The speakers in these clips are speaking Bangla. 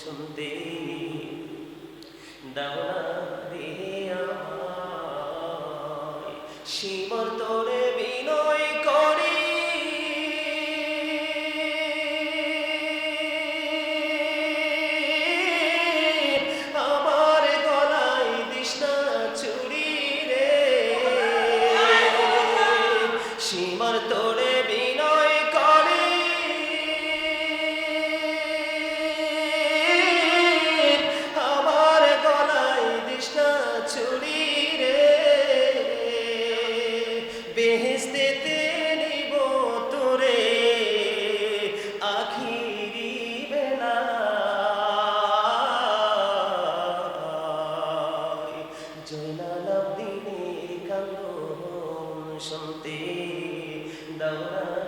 শুনতে দাও না রে আমায়। তোরে বিনয় করি। আমার গলায় দিশনা চুরি রে। সীমার তোরে বেহেস্তেতে নিব তোরে আখিরি বেলা। জয়নাল দিনের কান্দন শুনতে দাওরা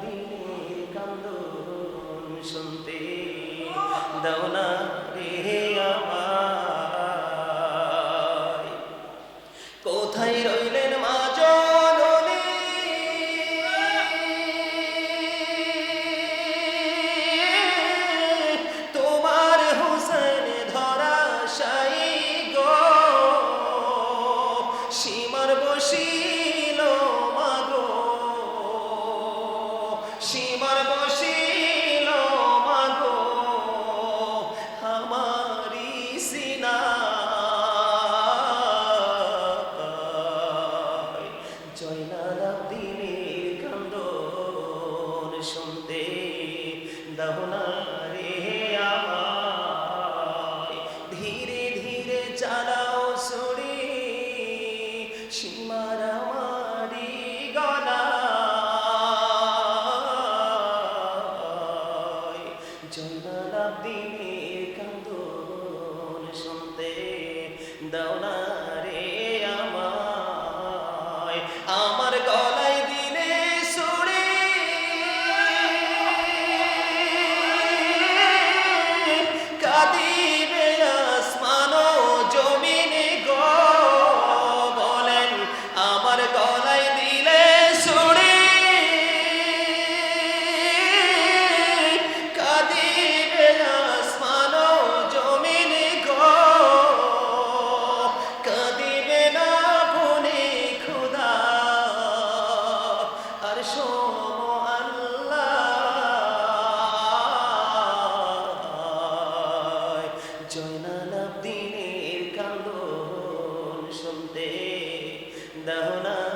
দিনের কান্দন শুনতে দাও না রে আমায় সীমার বসিল মাগো আমারি সিনা। জয়নাল দিনের কান্দন শুনতে দাহনা দিনের কান্দন শুনতে দাও দাহনা